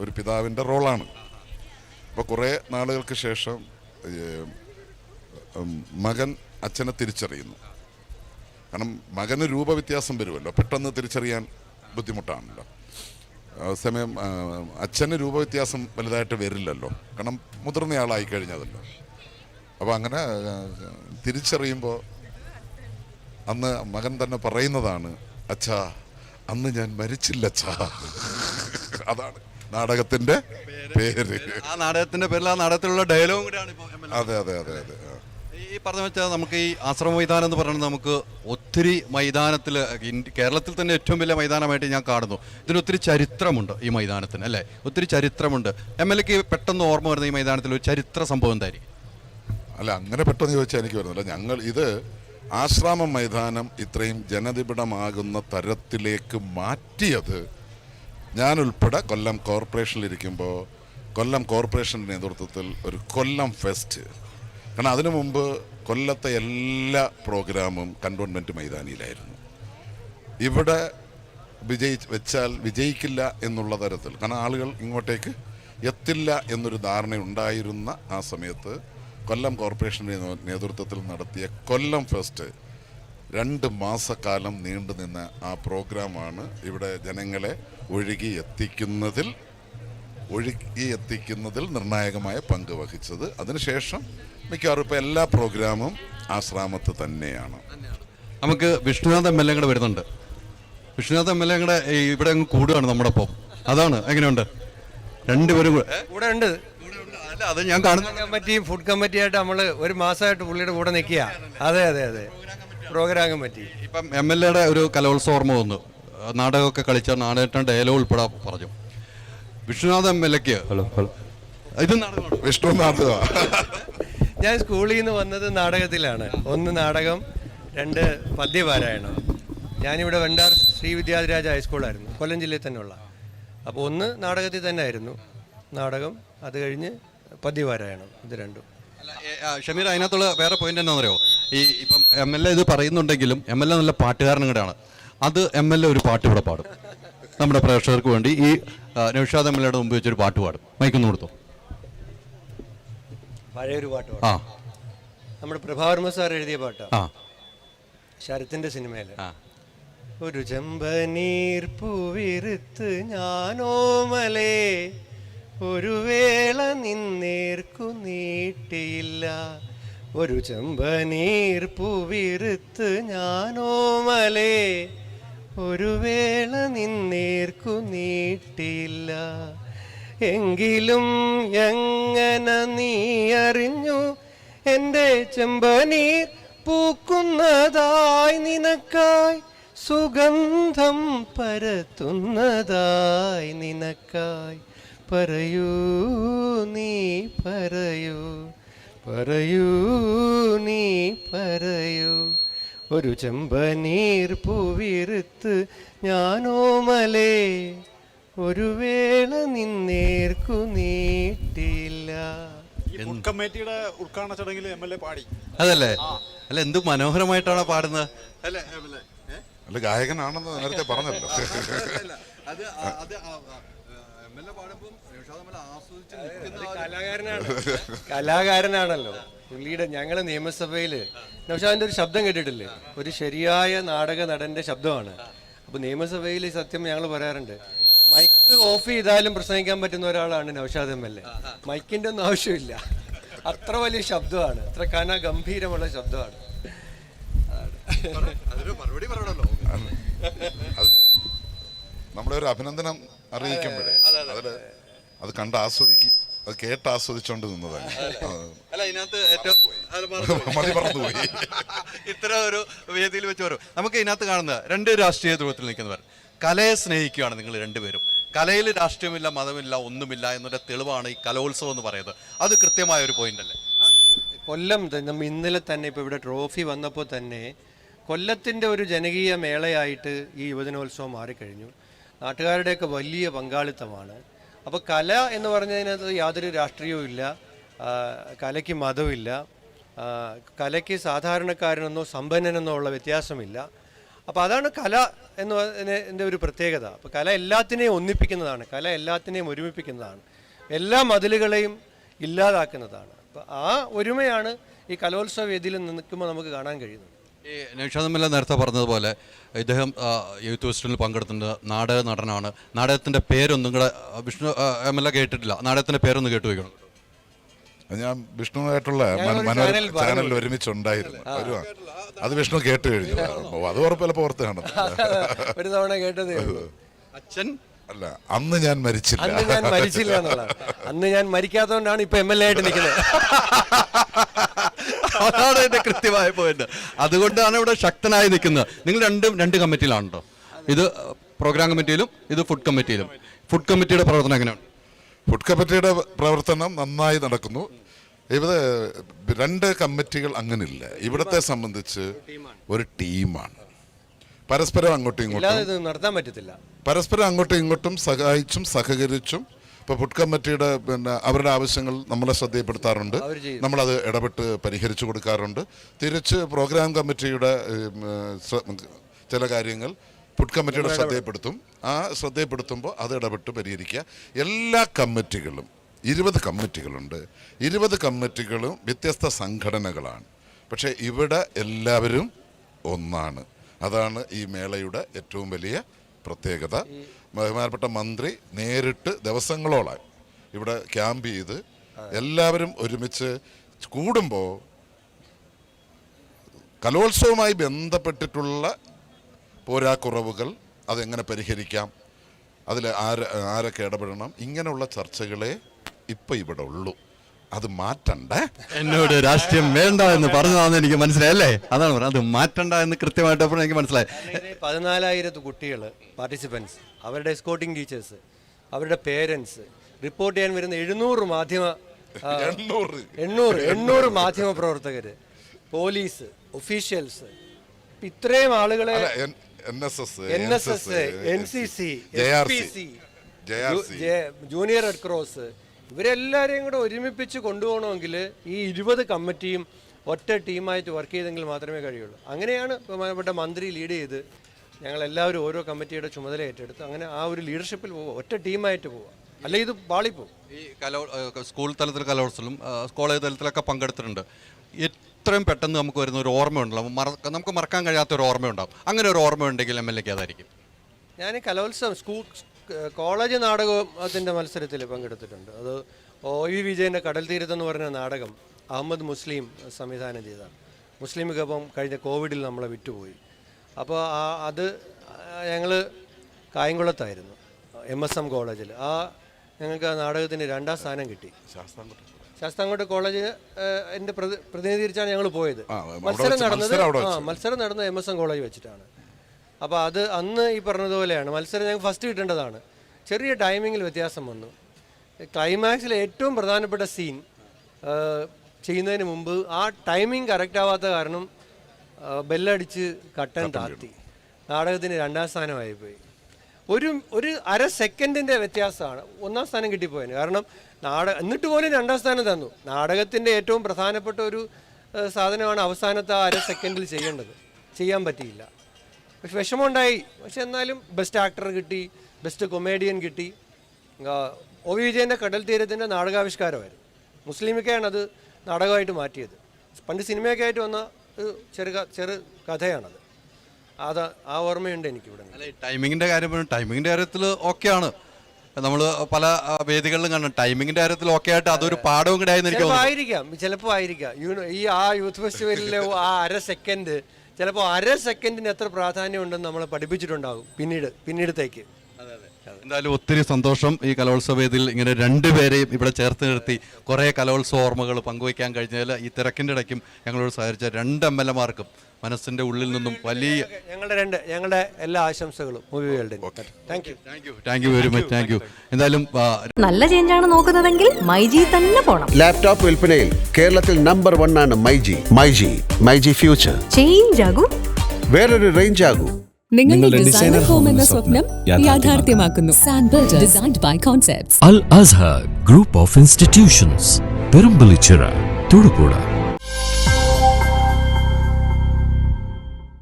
ഒരു പിതാവിന്റെ റോളാണ്. അപ്പോൾ കുറേ നാളുകൾക്ക് ശേഷം മകൻ അച്ഛനെ തിരിച്ചറിയുന്നു. കാരണം മകന് രൂപവ്യത്യാസം വരുമല്ലോ. പെട്ടെന്ന് തിരിച്ചറിയാൻ ബുദ്ധിമുട്ടാണല്ലോ. സമയം അച്ഛന് രൂപവ്യത്യാസം വലുതായിട്ട് വരില്ലല്ലോ. കാരണം മുതിർന്നയാളായി കഴിഞ്ഞതല്ലോ. അപ്പോൾ അങ്ങനെ തിരിച്ചറിയുമ്പോൾ അന്ന് മകൻ തന്നെ പറയുന്നതാണ് അച്ഛാ അന്ന് ഞാൻ മരിച്ചില്ല അച്ഛാ. അതാണ്. നാടകത്തിന്റെ പേര്. ആ നാടകത്തിന്റെ പേരിൽ ആ നാടകത്തിലുള്ള ഡയലോഗും കൂടെയാണ് ഇപ്പോൾ എം അതെ അതെ അതെ അതെ. ആ. ഈ പറഞ്ഞ വെച്ചാൽ നമുക്ക് ഈ ആശ്രമ മൈതാനം എന്ന് പറയുന്നത് നമുക്ക് ഒത്തിരി മൈതാനത്തിൽ കേരളത്തിൽ തന്നെ ഏറ്റവും വലിയ മൈതാനമായിട്ട് ഞാൻ കാണുന്നു. ഇതിന് ഒത്തിരി ചരിത്രമുണ്ട് ഈ മൈതാനത്തിന് അല്ലേ? ഒത്തിരി ചരിത്രമുണ്ട്. എം എൽ എക്ക് പെട്ടെന്ന് ഓർമ്മ വരുന്ന ഈ മൈതാനത്തിൽ ഒരു ചരിത്ര സംഭവം എന്തായിരിക്കും? അല്ല അങ്ങനെ പെട്ടെന്ന് ചോദിച്ചാൽ എനിക്ക് വരുന്നില്ല. ഞങ്ങൾ ഇത് ആശ്രാമം മൈതാനം ഇത്രയും ജനനിബിഡമാകുന്ന തരത്തിലേക്ക് മാറ്റിയത് ഞാൻ ഉൾപ്പെടെ കൊല്ലം കോർപ്പറേഷനിലിരിക്കുമ്പോൾ കൊല്ലം കോർപ്പറേഷന്റെ നേതൃത്വത്തിൽ ഒരു കൊല്ലം ഫെസ്റ്റ്. കാരണം അതിനു മുമ്പ് കൊല്ലത്തെ എല്ലാ പ്രോഗ്രാമും കണ്ടോൺമെന്റ് മൈതാനിയിലായിരുന്നു. ഇവിടെ വിജയി വെച്ചാൽ വിജയിക്കില്ല എന്നുള്ള തരത്തിൽ കാരണം ആളുകൾ ഇങ്ങോട്ടേക്ക് എത്തില്ല എന്നൊരു ധാരണ ഉണ്ടായിരുന്ന ആ സമയത്ത് കൊല്ലം കോർപ്പറേഷന്റെ നേതൃത്വത്തിൽ നടത്തിയ കൊല്ലം ഫെസ്റ്റ് രണ്ട് മാസക്കാലം നീണ്ടുനിന്ന ആ പ്രോഗ്രാമാണ് ഇവിടെ ജനങ്ങളെ ഒഴുകി എത്തിക്കുന്നതിൽ ഒഴുകി എത്തിക്കുന്നതിൽ നിർണായകമായ പങ്ക് വഹിച്ചത്. അതിനുശേഷം മിക്കവാറും ഇപ്പോൾ എല്ലാ പ്രോഗ്രാമും ആശ്രാമത്ത് തന്നെയാണ്. നമുക്ക് വിഷ്ണുനാഥ് എം എൽ എ കൂടെ വരുന്നുണ്ട്. വിഷ്ണുനാഥ് എം എൽ എ കൂടെ ഇവിടെ അങ്ങ് കൂടുകയാണ് നമ്മുടെ ഒപ്പം. അതാണ് എങ്ങനെയുണ്ട്? രണ്ടുപേരും കൂടെ ഉണ്ട്. അല്ല അത് ഞാൻ കാണുന്ന കമ്മിറ്റിയും ഫുഡ് കമ്മിറ്റിയായിട്ട് നമ്മൾ ഒരു മാസമായിട്ട് പുള്ളിയുടെ കൂടെ നിൽക്കുക അതെ അതെ അതെ. പ്രോഗ്രാം പറ്റി. ഇപ്പം എം എൽ എയുടെ ഒരു കലോത്സവ ഓർമ്മ വന്നു. നാടകമൊക്കെ കളിച്ച നാടകം ഡയലോഗ് ഉൾപ്പെടെ പറഞ്ഞു. വിഷ്ണുനാഥ് എം എൽ എക്ക് ഹലോ ഹലോ. ഇത് വിഷ്ണു ഞാൻ സ്കൂളിൽ നിന്ന് വന്നത് നാടകത്തിലാണ്. ഒന്ന് നാടകം രണ്ട് പദ്യപാരായണം. ഞാനിവിടെ വെണ്ടാർ ശ്രീ വിദ്യാധിരാജ ഹൈസ്കൂളായിരുന്നു. കൊല്ലം ജില്ലയിൽ തന്നെയുള്ള. അപ്പോൾ ഒന്ന് നാടകത്തിൽ തന്നെ ആയിരുന്നു നാടകം അത് കഴിഞ്ഞ് പദ്യപാരായണം ഇത് രണ്ടും. ഷമീർ അതിനകത്തുള്ള വേറെ പോയിന്റ് എന്താണെന്നറിയോ? ഈ ഇപ്പം എം എൽ എ ഇത് പറയുന്നുണ്ടെങ്കിലും എം എൽ എ നല്ല പാട്ടുകാരനും കൂടെയാണ്. അത് എം എൽ എ ഒരു പാട്ട് ഇവിടെ പാടും. നമ്മുടെ പ്രേക്ഷകർക്ക് വേണ്ടി ഈ നൌഷാദ് എം എൽ എയുടെ മുമ്പ് വെച്ചൊരു പാട്ട് പാടും. മൈക്കൊന്നു കൊടുത്തു? പഴയൊരു പാട്ട് ആ. നമ്മുടെ പ്രഭാവർമ്മ സാർ എഴുതിയ പാട്ടാണ്. ആ. ശരത്തിന്റെ സിനിമയിൽ ഒരു ചെമ്പനീർ പൂവിരുത്ത് ഞാനോമലേ ഒരു വേള നിന്നേർക്കു നീട്ടിയില്ല. ഒരു ചെമ്പനീർ പൂവിരുത്ത് ഞാനോമലേ ഒരു വേള നിന്നേർക്കു നീട്ടിയില്ല. എങ്കിലും എങ്ങനെ നീ അറിഞ്ഞു? എന്റെ ചെമ്പനീർ പൂക്കുന്നതായി നിനക്കായി സുഗന്ധം പരത്തുന്നതായി നിനക്കായി. പറയൂ നീ പറയൂ പറയൂ നീ പറയൂ. ഒരു ചെമ്പനീർ പൂവിരുത്ത് ഞാനോമലേ ഒരു വേള നിന്നേർക്കു നീട്ടില്ല. കമ്മിറ്റിയുടെ ഉദ്ഘാടന ചടങ്ങിൽ എം എൽ എ പാടി. അതല്ലേ? അല്ല എന്ത് മനോഹരമായിട്ടാണ് പാടുന്നത്? അല്ലേ എം എൽ എ? അല്ല ഗായകനാണെന്ന് നേരത്തെ പറഞ്ഞല്ലോ. അല്ല, അത് അത് കലാകാരനാണല്ലോ. പുള്ളിയുടെ ഞങ്ങളെ നിയമസഭയിൽ നൗഷാദിന്റെ ഒരു ശബ്ദം കേട്ടിട്ടില്ലേ? ഒരു ശരിയായ നാടക നടന്റെ ശബ്ദമാണ്. അപ്പൊ നിയമസഭയിൽ സത്യം ഞങ്ങൾ പറയാറുണ്ട് മൈക്ക് ഓഫ് ചെയ്താലും പ്രസംഗിക്കാൻ പറ്റുന്ന ഒരാളാണ് നൗഷാദ് എം എൽ എ. മൈക്കിന്റെ ഒന്നും ആവശ്യമില്ല. അത്ര വലിയ ശബ്ദമാണ്. അത്ര കന ഗംഭീരമുള്ള ശബ്ദമാണ്. അതൊരു മറുപടി പറയണല്ലോ. അത് നമ്മളെ ഒരു അഭിനന്ദനം അറിയിക്കുമ്പോഴേ. അതിൽ അത് കണ്ട് ആസ്വദിക്കും അത് കേട്ട് ആസ്വദിച്ചോണ്ട് നിന്നതാണ് അല്ല ഇതിനകത്ത് ഏറ്റവും. മതി ഇത്തരം ഒരു വേദിയിൽ വെച്ച് വരും നമുക്ക് ഇതിനകത്ത് കാണുന്ന രണ്ട് രാഷ്ട്രീയ ധ്രുവത്തിൽ നിൽക്കുന്നവർ. കലയെ സ്നേഹിക്കുകയാണ് നിങ്ങൾ രണ്ടുപേരും. കലയിൽ രാഷ്ട്രീയമില്ല മതമില്ല ഒന്നുമില്ല എന്നൊരു തെളിവാണ് ഈ കലോത്സവം എന്ന് പറയുന്നത്. അത് കൃത്യമായ ഒരു പോയിന്റ് അല്ലേ? കൊല്ലം ത- നമ്മ ഇന്നലെ തന്നെ ഇപ്പോൾ ഇവിടെ ട്രോഫി വന്നപ്പോൾ തന്നെ കൊല്ലത്തിന്റെ ഒരു ജനകീയ മേളയായിട്ട് ഈ യുവജനോത്സവം മാറിക്കഴിഞ്ഞു. നാട്ടുകാരുടെയൊക്കെ വലിയ പങ്കാളിത്തമാണ്. അപ്പോൾ കല എന്ന് പറഞ്ഞതിനകത്ത് യാതൊരു രാഷ്ട്രീയവും ഇല്ല. കലയ്ക്ക് മതമില്ല. കലയ്ക്ക് സാധാരണക്കാരനെന്നോ സമ്പന്നനെന്നോ ഉള്ള വ്യത്യാസമില്ല. അപ്പോൾ അതാണ് കല എന്ന് എന്റെ ഒരു പ്രത്യേകത. അപ്പോൾ കല എല്ലാത്തിനെയും ഒന്നിപ്പിക്കുന്നതാണ്. കല എല്ലാത്തിനെയും ഒരുമിപ്പിക്കുന്നതാണ്. എല്ലാ മതിലുകളെയും ഇല്ലാതാക്കുന്നതാണ്. അപ്പോൾ ആ ഒരുമയാണ് ഈ കലോത്സവ വേദിയിൽ നിൽക്കുമ്പോൾ നമുക്ക് കാണാൻ കഴിയുന്നത്. ഈ നൌഷാദ് നേരത്തെ പറഞ്ഞതുപോലെ ഇദ്ദേഹം യൂത്ത് ഫെസ്റ്റിവലിൽ പങ്കെടുത്തിട്ടുണ്ട്. നാടക നടനാണ്. നാടകത്തിന്റെ പേരൊന്നും കൂടെ വിഷ്ണു എം എൽ എ കേട്ടിട്ടില്ല. നാടകത്തിന്റെ പേരൊന്ന് കേട്ടു വയ്ക്കണം ഞാൻ വിഷ്ണുവായിട്ടുള്ള മനോരമ ചാനലിൽ ഒരുമിച്ചുണ്ടായിരുന്നു. അത് വിഷ്ണു കേട്ട് കഴിഞ്ഞു. അത് ഉറപ്പല്ല പുറത്ത് ഒരു തവണ കേട്ടത് അച്ഛൻ? അല്ല അന്ന് ഞാൻ മരിച്ചില്ല. അന്ന് ഞാൻ മരിച്ചില്ല എന്നുള്ളതാണ്. അന്ന് ഞാൻ മരിക്കാത്തതുകൊണ്ടാണ് ഇപ്പൊ എം എൽ എ ആയിട്ട് നിൽക്കുന്നത്. അതാണ് എന്റെ കൃത്യമായ പോയിന്റ് അതുകൊണ്ടാണ് ഇവിടെ ശക്തനായി നിൽക്കുന്നത്. നിങ്ങൾ രണ്ടും രണ്ട് കമ്മിറ്റിയിലാണല്ലോ ഇത് പ്രോഗ്രാം കമ്മിറ്റിയിലും ഇത് ഫുഡ് കമ്മിറ്റിയിലും ഫുഡ് കമ്മിറ്റിയുടെ പ്രവർത്തനം എങ്ങനെയാണ് ഫുഡ് കമ്മിറ്റിയുടെ പ്രവർത്തനം നന്നായി നടക്കുന്നു. ഇവിടെ രണ്ട് കമ്മിറ്റികൾ അങ്ങനില്ല ഇവിടത്തെ സംബന്ധിച്ച് ഒരു ടീമാണ്. പരസ്പരം അങ്ങോട്ടും ഇങ്ങോട്ടും നടത്താൻ പറ്റത്തില്ല. പരസ്പരം അങ്ങോട്ടും ഇങ്ങോട്ടും സഹായിച്ചും സഹകരിച്ചും ഇപ്പോൾ ഫുഡ് കമ്മിറ്റിയുടെ പിന്നെ അവരുടെ ആവശ്യങ്ങൾ നമ്മളെ ശ്രദ്ധയപ്പെടുത്താറുണ്ട്. നമ്മളത് ഇടപെട്ട് പരിഹരിച്ചു കൊടുക്കാറുണ്ട്. തിരിച്ച് പ്രോഗ്രാം കമ്മിറ്റിയുടെ ചില കാര്യങ്ങൾ ഫുഡ് കമ്മിറ്റിയുടെ ശ്രദ്ധയപ്പെടുത്തും ആ ശ്രദ്ധയപ്പെടുത്തുമ്പോൾ അത് ഇടപെട്ട് പരിഹരിക്കുക. എല്ലാ കമ്മിറ്റികളും ഇരുപത് കമ്മിറ്റികളുണ്ട് ഇരുപത് കമ്മിറ്റികളും വ്യത്യസ്ത സംഘടനകളാണ്. പക്ഷേ ഇവിടെ എല്ലാവരും ഒന്നാണ്. അതാണ് ഈ മേളയുടെ ഏറ്റവും വലിയ പ്രത്യേകത. ബഹുമാനപ്പെട്ട മന്ത്രി നേരിട്ട് ദിവസങ്ങളോളം ഇവിടെ ക്യാമ്പ് ചെയ്ത് എല്ലാവരും ഒരുമിച്ച് കൂടുമ്പോൾ കലോത്സവവുമായി ബന്ധപ്പെട്ടിട്ടുള്ള പോരാക്കുറവുകൾ അതെങ്ങനെ പരിഹരിക്കാം? അതിൽ ആര് ആരൊക്കെ ഇടപെടണം? ഇങ്ങനെയുള്ള ചർച്ചകളെ ഇപ്പം ഇവിടെ ഉള്ളൂ. അത് മാറ്റണ്ട? എന്നോട് രാഷ്ട്രീയം വേണ്ട എന്ന് പറഞ്ഞതാണെന്ന് എനിക്ക് മനസ്സിലായല്ലേ? അതാണ് പറഞ്ഞത്. അത് മാറ്റണ്ട എന്ന് കൃത്യമായിട്ട് അപ്പോൾ എനിക്ക് മനസ്സിലായി പതിനാലായിരത്തി കുട്ടികൾ പാർട്ടിസിപ്പൻസ് അവരുടെ എസ്കോട്ടിംഗ് ടീച്ചേഴ്സ് അവരുടെ പേരൻസ് റിപ്പോർട്ട് ചെയ്യാൻ വരുന്ന എഴുന്നൂറ് മാധ്യമ എണ്ണൂറ്. എണ്ണൂറ് എണ്ണൂറ് മാധ്യമ പ്രവർത്തകർ പോലീസ് ഒഫീഷ്യൽസ് ഇത്രയും ആളുകളെ N S S N S S N C C J R C C C J R C. Junior red cross ഇവരെല്ലാവരെയും കൂടെ ഒരുമിപ്പിച്ച് കൊണ്ടുപോകണമെങ്കിൽ ഈ ഇരുപത് കമ്മിറ്റിയും ഒറ്റ ടീമായിട്ട് വർക്ക് ചെയ്തെങ്കിൽ മാത്രമേ കഴിയുള്ളൂ. അങ്ങനെയാണ് ബഹുമാനപ്പെട്ട മന്ത്രി ലീഡ് ചെയ്ത് ഞങ്ങളെല്ലാവരും ഓരോ കമ്മിറ്റിയുടെ ചുമതല ഏറ്റെടുത്ത് അങ്ങനെ ആ ഒരു ലീഡർഷിപ്പിൽ പോവുക ഒറ്റ ടീമായിട്ട് പോവുക. അല്ലെ ഇത് പാളിപ്പോവും. ഈ കലോ സ്കൂൾ തലത്തിൽ കലോത്സവം കോളേജ് തലത്തിലൊക്കെ പങ്കെടുത്തിട്ടുണ്ട്. എത്രയും പെട്ടെന്ന് നമുക്ക് വരുന്ന ഒരു ഓർമ്മയുണ്ടല്ലോ. മറക്ക നമുക്ക് മറക്കാൻ കഴിയാത്ത ഒരു ഓർമ്മയുണ്ടാവും. അങ്ങനെ ഒരു ഓർമ്മ ഉണ്ടെങ്കിൽ എം എൽ എക്ക് അതായിരിക്കും. ഞാൻ കലോത്സവം സ്കൂൾ കോളേജ് നാടകത്തിന്റെ മത്സരത്തിൽ പങ്കെടുത്തിട്ടുണ്ട്. അത് ഒ വി വിജയന്റെ കടൽ തീരത്തെന്ന് പറഞ്ഞ നാടകം അഹമ്മദ് മുസ്ലിം സംവിധാനം ചെയ്തതാണ് മുസ്ലിമുകപ്പം കഴിഞ്ഞ കോവിഡിൽ നമ്മളെ വിട്ടുപോയി അപ്പോൾ ആ അത് ഞങ്ങൾ കായംകുളത്തായിരുന്നു എം എസ് എം കോളേജിൽ. ആ ഞങ്ങൾക്ക് ആ നാടകത്തിന് രണ്ടാം സ്ഥാനം കിട്ടി. ശാസ്താംകോട്ട കോളേജ് എന്റെ പ്രതി പ്രതിനിധീകരിച്ചാണ് ഞങ്ങൾ പോയത്. മത്സരം നടന്നത് ആ. മത്സരം നടന്നത് എം എസ് എം കോളേജ് വെച്ചിട്ടാണ്. അപ്പോൾ അത് അന്ന് ഈ പറഞ്ഞതുപോലെയാണ്. മത്സരം ഞങ്ങൾക്ക് ഫസ്റ്റ് കിട്ടേണ്ടതാണ്. ചെറിയ ടൈമിങ്ങിൽ വ്യത്യാസം വന്നു. ക്ലൈമാക്സിലെ ഏറ്റവും പ്രധാനപ്പെട്ട സീൻ ചെയ്യുന്നതിന് മുമ്പ് ആ ടൈമിംഗ് കറക്റ്റ് ആവാത്ത കാരണം ബെല്ലടിച്ച് കട്ടൻ താത്തി നാടകത്തിന് രണ്ടാം സ്ഥാനമായി പോയി. ഒരു ഒരു അര സെക്കൻഡിന്റെ വ്യത്യാസമാണ്. ഒന്നാം സ്ഥാനം കിട്ടിപ്പോയത് കാരണം നാടക എന്നിട്ട് പോലും രണ്ടാം സ്ഥാനം തന്നു. നാടകത്തിന്റെ ഏറ്റവും പ്രധാനപ്പെട്ട ഒരു സാധനമാണ് അവസാനത്തെ ആ അര സെക്കൻഡിൽ ചെയ്യേണ്ടത്. ചെയ്യാൻ പറ്റിയില്ല. പക്ഷെ വിഷമമുണ്ടായി. പക്ഷെ എന്നാലും ബെസ്റ്റ് ആക്ടർ കിട്ടി ബെസ്റ്റ് കൊമേഡിയൻ കിട്ടി. ഒ വി വിജയന്റെ കടൽ തീരത്തിന്റെ നാടകാവിഷ്കാരമായിരുന്നു. മുസ്ലിമിക്കയാണ് അത് നാടകമായിട്ട് മാറ്റിയത്. പണ്ട് സിനിമയൊക്കെ ആയിട്ട് വന്ന ഒരു ചെറു ചെറു കഥയാണത്. അത് ആ ഓർമ്മയുണ്ട് എനിക്കിവിടെ അല്ല ടൈമിങ്ങിന്റെ കാര്യം പറഞ്ഞു ടൈമിങ്ങിന്റെ കാര്യത്തിൽ ഓക്കെയാണ്. നമ്മൾ പല വേദികളിലും കാണും ടൈമിങ്ങിന്റെ കാര്യത്തിൽ ഓക്കെ ആയിട്ട് അതൊരു പാഠവും കൂടെ ആയിരിക്കാം ചിലപ്പോൾ ആയിരിക്കാം. ഈ ആ യൂത്ത് ഫെസ്റ്റിവലിലെ ആ അര സെക്കൻഡ് ചിലപ്പോൾ അര സെക്കൻഡിന് എത്ര പ്രാധാന്യമുണ്ടെന്ന് നമ്മളെ പഠിപ്പിച്ചിട്ടുണ്ടാകും. പിന്നീട് പിന്നീടത്തേക്ക്. എന്തായാലും ഒത്തിരി സന്തോഷം ഈ കലോത്സവ വേദിയിൽ ഇങ്ങനെ രണ്ടുപേരെയും ഇവിടെ ചേർത്ത് നിർത്തി കുറേ കലോത്സവ ഓർമ്മകൾ പങ്കുവയ്ക്കാൻ കഴിഞ്ഞതിൽ ഈ തിരക്കിന്റെ ഇടയ്ക്കും ഞങ്ങളോട് സഹകരിച്ച രണ്ട് എം എൽ എമാർക്കും മനസ്സിന്റെ ഉള്ളിൽ നിന്നും വലിയ ഞങ്ങളുടെ രണ്ട് ഞങ്ങളുടെ എല്ലാ ആശംസകളും മൂവികളുടെ thank you thank you thank you very much thank you എന്തായാലും ആ, നല്ല ചേഞ്ചാണ് നോക്കുന്നതെങ്കിൽ മൈജി തന്നെ പോണം. ലാപ്ടോപ്പ് വിൽപ്പനയിൽ കേരളത്തിൽ നമ്പർ വൺ ആണ് myG. MyG myG future change ആകും. വേറൊരു റേഞ്ച് ആകൂ. നിങ്ങളുടെ ഡിസൈനർ ഹോം എന്ന സ്വപ്നം യാഥാർത്ഥ്യമാക്കുന്നു designed by concepts Al Azhar Group of Institutions, Perumbalichira, Tudupura.